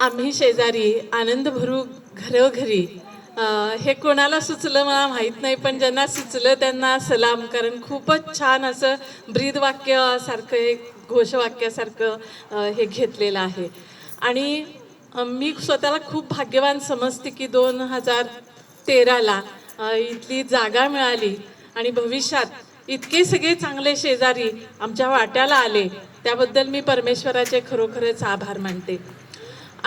आम्ही शेजारी आनंद भरू घरोघरी. हे कोणाला सुचलं मला माहीत नाही पण ज्यांना सुचलं त्यांना सलाम. कारण खूपच छान असं ब्रीदवाक्यासारखं एक घोषवाक्यासारखं हे घेतलेलं आहे. आणि मी स्वतःला खूप भाग्यवान समजते की दोन हजार तेराला इथली जागा मिळाली. आणि भविष्यात इतके सगळे चांगले शेजारी आमच्या वाट्याला आले. त्याबद्दल मी परमेश्वराचे खरोखरच आभार मानते.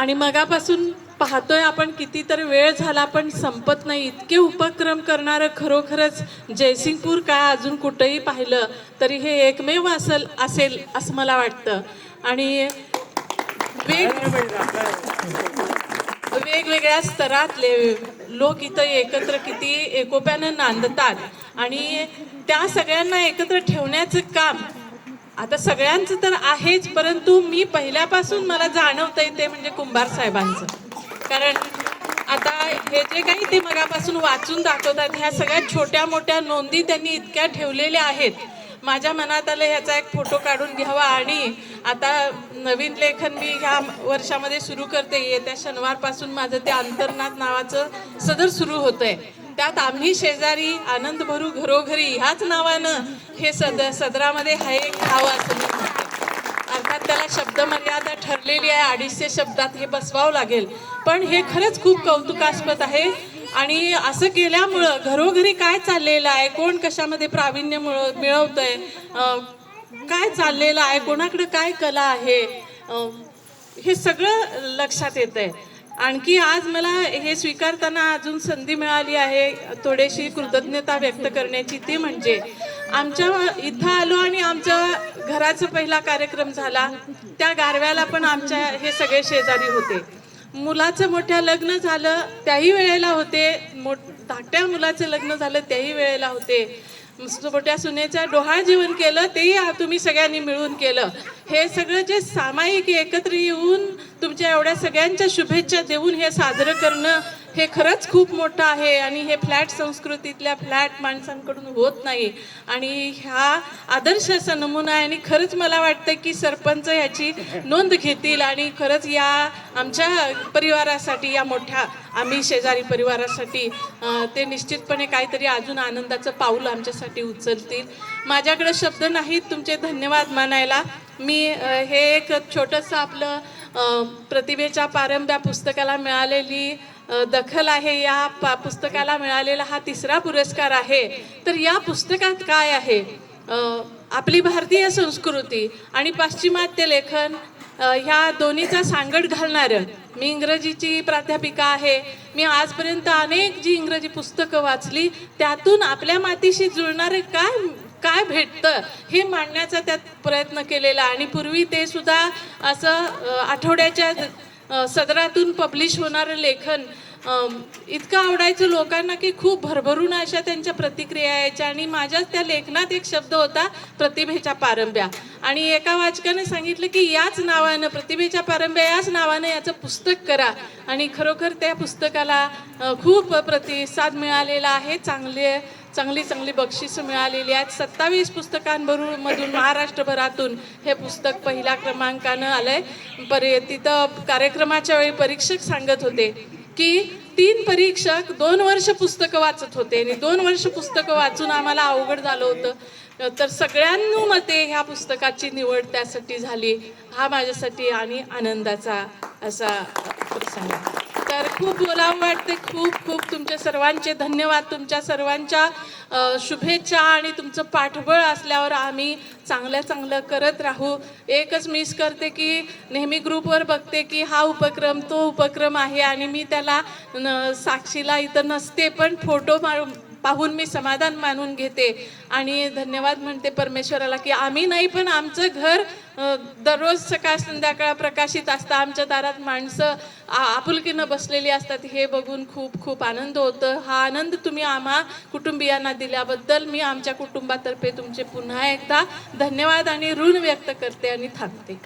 आणि मगापासून पाहतोय आपण किती तर वेळ झाला पण संपत नाही. इतके उपक्रम करणारं खरोखरच जयसिंगपूर काय अजून कुठंही पाहिलं तरी हे एकमेव असेल असेल असं मला वाटतं. आणि वेग वेगवेगळ्या स्तरातले लोक इथं एकत्र किती एकोप्यानं नांदतात. आणि त्या सगळ्यांना एकत्र ठेवण्याचं काम आता सगळ्यांचं तर आहेच परंतु मी पहिल्यापासून मला जाणवतंय ते म्हणजे कुंभार साहेबांचं. कारण आता हे जे काही ते मगापासून वाचून दाखवतात ह्या सगळ्या छोट्या मोठ्या नोंदी त्यांनी इतक्या ठेवलेल्या आहेत. माझ्या मनात आलं ह्याचा एक फोटो काढून घ्यावा आणि आता नवीन लेखन मी ह्या वर्षामध्ये सुरू करते. येत्या शनिवारपासून माझं ते अंतर्नाथ नावाचं सदर सुरू होतं आहे त्यात आम्ही शेजारी आनंद भरू घरोघरी. ह्याच नावानं हे सद सदरामध्ये हा एक नाव असं अर्थात त्याला शब्द मर्यादा ठरलेली आहे. अडीचशे शब्दात हे बसवावं लागेल. पण हे खरंच खूप कौतुकास्पद आहे. आणि असं केल्यामुळं घरोघरी काय चाललेलं आहे? कोण कशामध्ये प्रावीण्य मिळ मिळवतंय? काय चाललेलं आहे? कोणाकडे काय कला आहे? हे सगळं लक्षात येत आहे आणखी आज मला हे स्वीकारताना अजून संधी मिळाली आहे थोडीशी कृतज्ञता व्यक्त करण्याची. ती म्हणजे आमच्या इथं आलो आणि आमच्या घराचा पहिला कार्यक्रम झाला. त्या गारव्याला पण आमच्या हे सगळे शेजारी होते. मुलाचं मोठ्या लग्न झालं त्याही वेळेला होते. मोठ धाकट्या मुलाचं लग्न झालं त्याही वेळेला होते. मोठ्या सुनेचा डोहाळ जीवन केलं तेही तुम्ही सगळ्यांनी मिळून केलं. हे सगळं जे सामायिक एकत्र येऊन तुमच्या एवढ्या सगळ्यांच्या शुभेच्छा देऊन हे साजरं करणं हे खरंच खूप मोठं आहे आणि हे फ्लॅट संस्कृतीतल्या फ्लॅट माणसांकडून होत नाही. आणि ह्या आदर्श असा नमुना आहे आणि खरंच मला वाटतं की सरपंच ह्याची नोंद घेतील आणि खरंच या आमच्या परिवारासाठी या मोठ्या आम्ही शेजारी परिवारासाठी ते निश्चितपणे काहीतरी अजून आनंदाचं पाऊल आमच्यासाठी उचलतील. माझ्याकडे शब्द नाहीत तुमचे धन्यवाद मानायला. मी हे एक छोटंसं आपलं प्रतिभेच्या पारंब्या पुस्तकाला मिळालेली दखल आहे. या प पुस्तकाला मिळालेला हा तिसरा पुरस्कार आहे. तर या पुस्तकात काय आहे? आपली भारतीय संस्कृती आणि पाश्चिमात्य लेखन ह्या दोन्हीचा सांगड घालणारं मी इंग्रजीची प्राध्यापिका आहे. मी आजपर्यंत अनेक जी इंग्रजी पुस्तकं वाचली त्यातून आपल्या मातीशी जुळणारे काय काय भेटतं हे मांडण्याचा त्यात प्रयत्न केलेला आणि पूर्वी ते सुद्धा असं आठवड्याच्या सदरातून पब्लिश होणारं लेखन इतकं आवडायचं लोकांना की खूप भरभरून अशा त्यांच्या प्रतिक्रिया यायच्या आणि माझ्याच त्या लेखनात एक शब्द होता प्रतिभेच्या पारंब्या. आणि एका वाचकाने सांगितलं की याच नावानं प्रतिभेच्या पारंब्या याच नावानं याचं पुस्तक करा. आणि खरोखर त्या पुस्तकाला खूप प्रतिसाद मिळालेला आहे चांगले चांगली चांगली बक्षिसं मिळालेली आहेत. सत्तावीस पुस्तकांबरोबर मधून महाराष्ट्रभरातून हे पुस्तक पहिल्या क्रमांकानं आलंय. परि तिथं कार्यक्रमाच्या वेळी परीक्षक सांगत होते की तीन परीक्षक दोन वर्ष पुस्तकं वाचत होते आणि दोन वर्ष पुस्तकं वाचून आम्हाला अवघड झालं होतं. तर सगळ्यांमध्ये ह्या पुस्तकाची निवड त्यासाठी झाली. हा माझ्यासाठी आणि आनंदाचा असा प्रसंग. तर खूप बोलावं वाटते. खूप खूप तुमच्या सर्वांचे धन्यवाद. तुमच्या सर्वांच्या शुभेच्छा आणि तुमचं पाठबळ असल्यावर आम्ही चांगलं चांगलं करत राहू. एकच मिस करते की नेहमी ग्रुपवर बघते की हा उपक्रम तो उपक्रम आहे आणि मी त्याला न- साक्षीला इथं नसते पण फोटो मारून पाहून मी समाधान मानून घेते. आणि धन्यवाद म्हणते परमेश्वराला की आम्ही नाही पण आमचं घर दररोज सकाळ संध्याकाळ प्रकाशित असतं. आमच्या दारात माणसं आपुलकीनं बसलेली असतात. हे बघून खूप खूप आनंद होतं. हा आनंद तुम्ही आम्हा कुटुंबियांना दिल्याबद्दल मी आमच्या कुटुंबातर्फे तुमचे पुन्हा एकदा धन्यवाद आणि ऋण व्यक्त करते आणि थांबते.